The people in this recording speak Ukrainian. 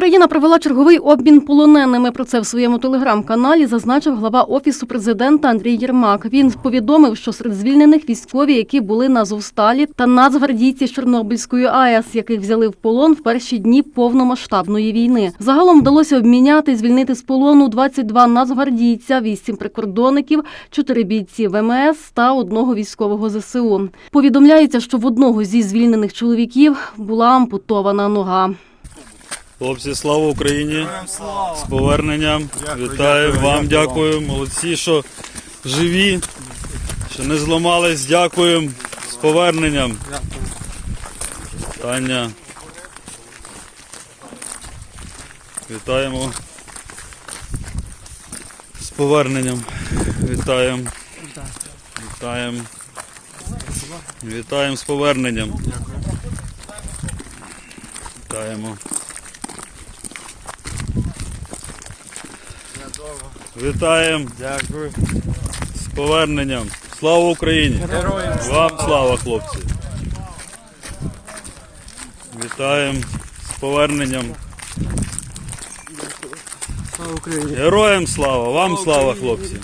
Україна провела черговий обмін полоненими. Про це в своєму телеграм-каналі зазначив глава офісу президента Андрій Єрмак. Він повідомив, що серед звільнених військові, які були на Зовсталі, та нацгвардійці з Чорнобильської АЕС, яких взяли в полон в перші дні повномасштабної війни. Загалом вдалося обміняти і звільнити з полону 22 нацгвардійця, 8 прикордонників, 4 бійці ВМС та одного військового ЗСУ. Повідомляється, що в одного зі звільнених чоловіків була ампутована нога. Хлопці, слава Україні! З поверненням. Вітаю вам, дякую. Молодці, що живі, що не зламались. Дякуємо. З поверненням. Таня. Вітаємо. З поверненням. Вітаємо. Вітаємо. Вітаємо з поверненням. Вітаємо. Вітаємо Дякую. з поверненням. Слава Україні! Героям Вам слава, хлопці! Вітаємо з поверненням. слава Україні. Героям слава! Вам слава, хлопці!